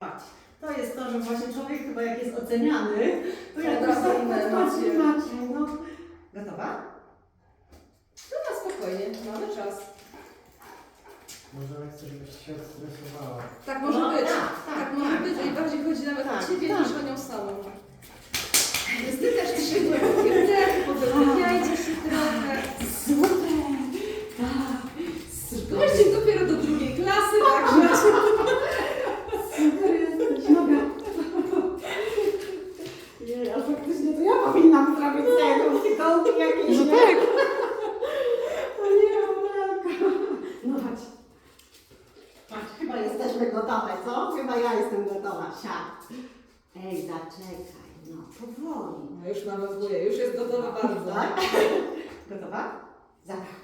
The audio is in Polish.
Patrz, To jest to, że właśnie człowiek chyba jak jest oceniany, to jak Od razu tak inne patrz emocje. inaczej, no. Gotowa? No na spokojnie, mamy czas. Może ona chce, żebyś się odstresowała. Tak może A faktycznie to ja powinnam zrobić tego, kąty jakieś. No tak. To nie, Amelka. No chodź. Chodź, chyba jesteśmy gotowe, co? Chyba ja jestem gotowa, siad. Ej, zaczekaj, no, powoli. No już nawołuję, już jest gotowa bardzo. Tak? Gotowa? Zapach.